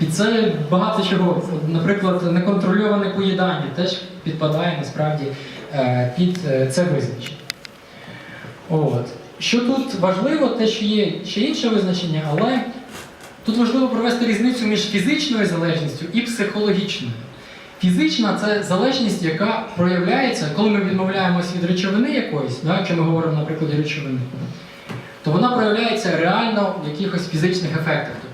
І це багато чого. Наприклад, неконтрольоване поїдання теж підпадає насправді е, під е, це визначення. От. Що тут важливо, те, що є ще інше визначення, але тут важливо провести різницю між фізичною залежністю і психологічною. Фізична це залежність, яка проявляється, коли ми відмовляємося від речовини якоїсь, да, якщо ми говоримо, наприклад, речовини, то вона проявляється реально в якихось фізичних ефектах.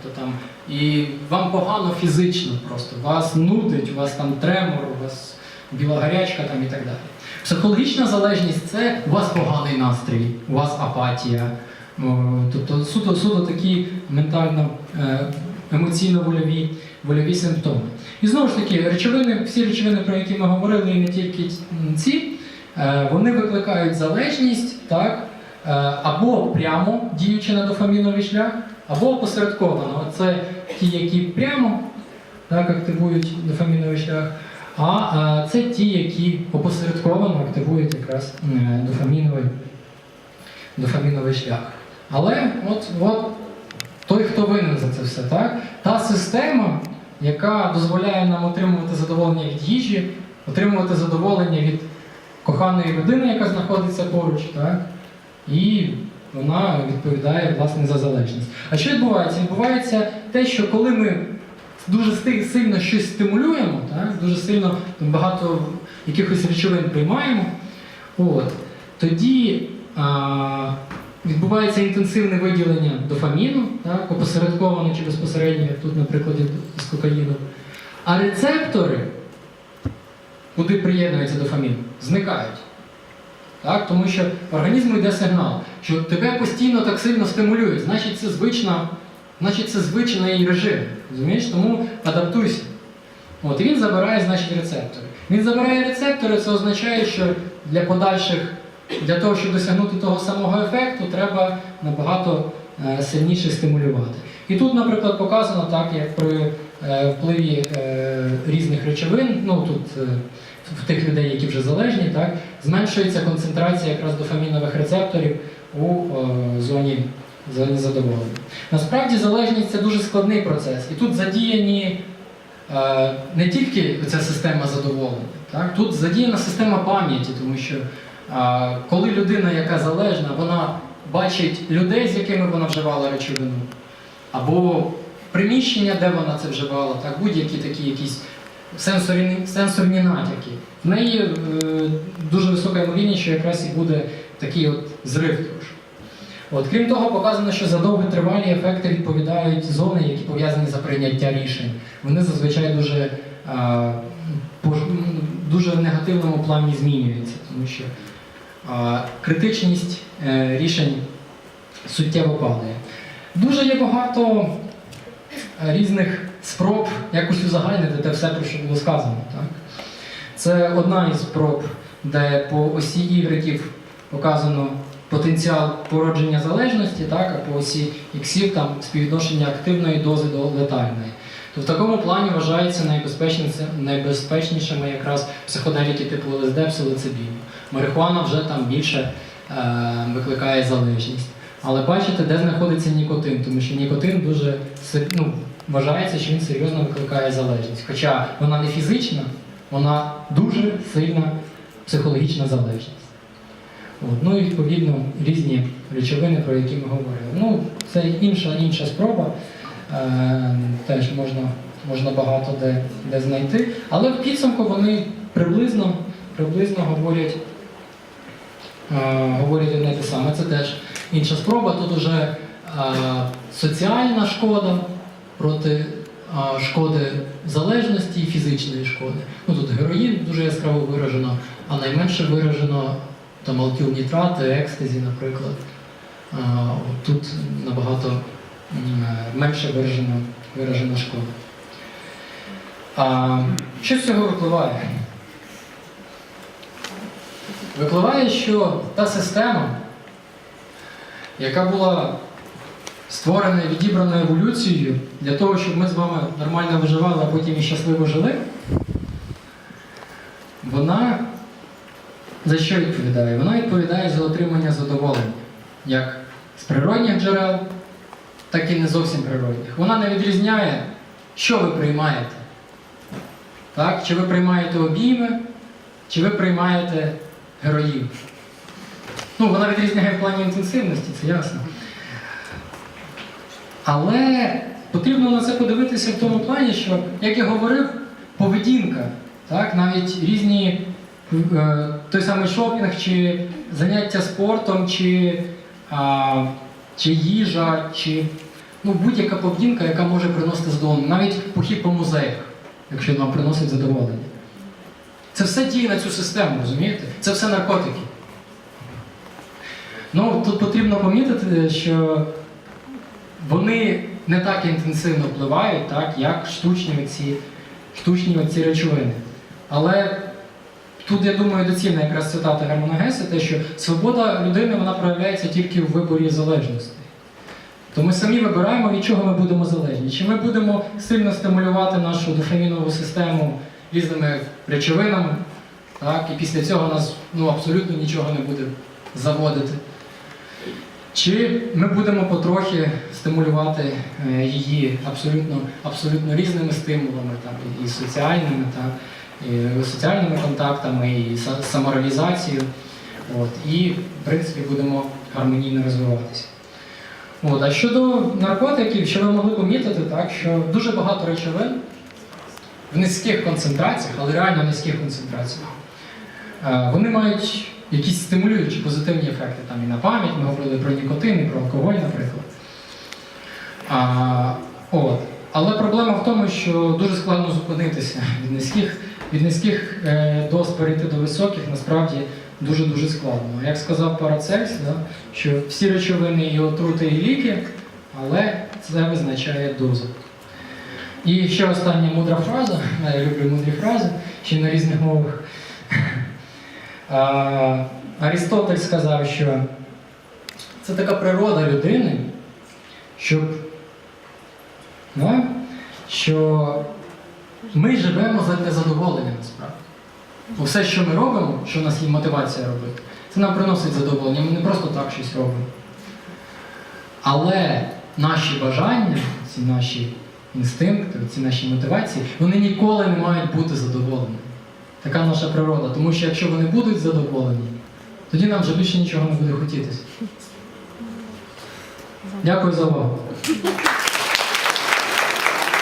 І вам погано фізично просто, вас нудить, у вас там тремор, у вас біла гарячка там і так далі. Психологічна залежність це у вас поганий настрій, у вас апатія. Тобто суто, суто такі ментально е, емоційно-вольові вольові симптоми. І знову ж таки, речовини, всі речовини, про які ми говорили, і не тільки ці, е, вони викликають залежність, так, е, або прямо діючи на дофаміновий шлях, або опосередковано. Це ті, які прямо так, активують дофаміновий шлях, а це ті, які опосередковано активують якраз е, дофаміновий, дофаміновий шлях. Але от, от той, хто винен за це все, так? та система, яка дозволяє нам отримувати задоволення від їжі, отримувати задоволення від коханої людини, яка знаходиться поруч, так? і вона відповідає власне за залежність. А що відбувається? Відбувається те, що коли ми дуже сильно щось стимулюємо, так? дуже сильно там, багато якихось речовин приймаємо, от, тоді а, відбувається інтенсивне виділення дофаміну, так? опосередковано чи безпосередньо, як тут, наприклад, з кокаїном. А рецептори, куди приєднується дофамін, зникають. Так? Тому що організму йде сигнал, що тебе постійно так сильно стимулюють, значить це звична, значить це звичний режим. Розумієш? Тому адаптуйся. От, він забирає, значить, рецептори. Він забирає рецептори, це означає, що для подальших, для того, щоб досягнути того самого ефекту, треба набагато е, сильніше стимулювати. І тут, наприклад, показано так, як при е, впливі е, різних речовин, ну тут е, в тих людей, які вже залежні, так, зменшується концентрація якраз дофамінових рецепторів у е, зоні, зоні задоволення. Насправді залежність це дуже складний процес. І тут задіяні е, не тільки ця система задоволення, так, тут задіяна система пам'яті, тому що е, коли людина, яка залежна, вона бачить людей, з якими вона вживала речовину, або приміщення, де вона це вживала, так, будь-які такі якісь сенсорні, сенсорні натяки. В неї е, дуже висока ймовірність, що якраз і буде такий от зрив трошки. От, крім того, показано, що за довготривалі ефекти відповідають зони, які пов'язані за прийняття рішень. Вони зазвичай дуже, а, пож- м, дуже в негативному плані змінюються, тому що а, критичність е, рішень суттєво падає. Дуже є багато е, різних спроб якось узагальнити те все, про що було сказано. Так? Це одна із спроб, де по осі ігреків показано потенціал породження залежності, так, а по осі іксів там співвідношення активної дози до летальної. То в такому плані найбезпечніше- найбезпечнішими якраз психоделіки типу ЛСД, псилоцибіну. Марихуана вже там більше е, викликає залежність. Але бачите, де знаходиться нікотин, тому що нікотин дуже ну, вважається, що він серйозно викликає залежність. Хоча вона не фізична, вона дуже сильна психологічна залежність. От. Ну і відповідно різні речовини, про які ми говорили. Ну, це інша, інша спроба. Е, теж можна, можна багато де, де знайти. Але в підсумку вони приблизно, приблизно говорять, е, говорять одне те саме. Це теж інша спроба. Тут уже е, соціальна шкода проти шкоди залежності і фізичної шкоди. Ну тут героїн дуже яскраво виражено, а найменше виражено там алтілнітрати, екстазі, наприклад. Тут набагато менше виражена, виражена шкода. Що з цього випливає? Випливає, що та система, яка була створена і еволюцією для того, щоб ми з вами нормально виживали, а потім і щасливо жили, вона за що відповідає? Вона відповідає за отримання задоволення, як з природних джерел, так і не зовсім природних. Вона не відрізняє що ви приймаєте? Так? Чи ви приймаєте обійми, чи ви приймаєте героїв? Ну, вона відрізняє в плані інтенсивності, це ясно. Але потрібно на це подивитися в тому плані, що, як я говорив, поведінка, так, навіть різні е, той самий шопінг, чи заняття спортом, чи, а, чи їжа, чи ну, будь-яка поведінка, яка може приносити задоволення, навіть похід по музеях, якщо нам приносить задоволення. Це все діє на цю систему, розумієте? Це все наркотики. Ну, тут потрібно помітити, що вони не так інтенсивно впливають, так, як штучні ці, штучні ці речовини. Але тут, я думаю, доцільна якраз цитата Германа Геса, те, що свобода людини вона проявляється тільки в виборі залежності. То ми самі вибираємо, від чого ми будемо залежні. Чи ми будемо сильно стимулювати нашу дофамінову систему різними речовинами, так, і після цього нас ну, абсолютно нічого не буде заводити. Чи ми будемо потрохи стимулювати е, її абсолютно, абсолютно різними стимулами, так, і соціальними, так, і соціальними контактами, і са- самореалізацією. От, і, в принципі, будемо гармонійно розвиватися. От, а щодо наркотиків, що ви могли помітити, так, що дуже багато речовин в низьких концентраціях, але реально низьких концентраціях, е, вони мають якісь стимулюючі позитивні ефекти там і на пам'ять, ми говорили про нікотин, і про алкоголь, наприклад. А, от. Але проблема в тому, що дуже складно зупинитися від низьких, від низьких е, доз перейти до високих, насправді дуже-дуже складно. Як сказав Парацельс, да, що всі речовини і отрути, і ліки, але це визначає дозу. І ще остання мудра фраза, я люблю мудрі фрази, ще на різних мовах. А, Арістотель сказав, що це така природа людини, щоб, да, що ми живемо для задоволення насправді. Все, що ми робимо, що в нас є мотивація робити, це нам приносить задоволення. Ми не просто так щось робимо. Але наші бажання, ці наші інстинкти, ці наші мотивації, вони ніколи не мають бути задоволені. Така наша природа. Тому що якщо вони будуть задоволені, тоді нам вже більше нічого не буде хотітися. Дякую за увагу.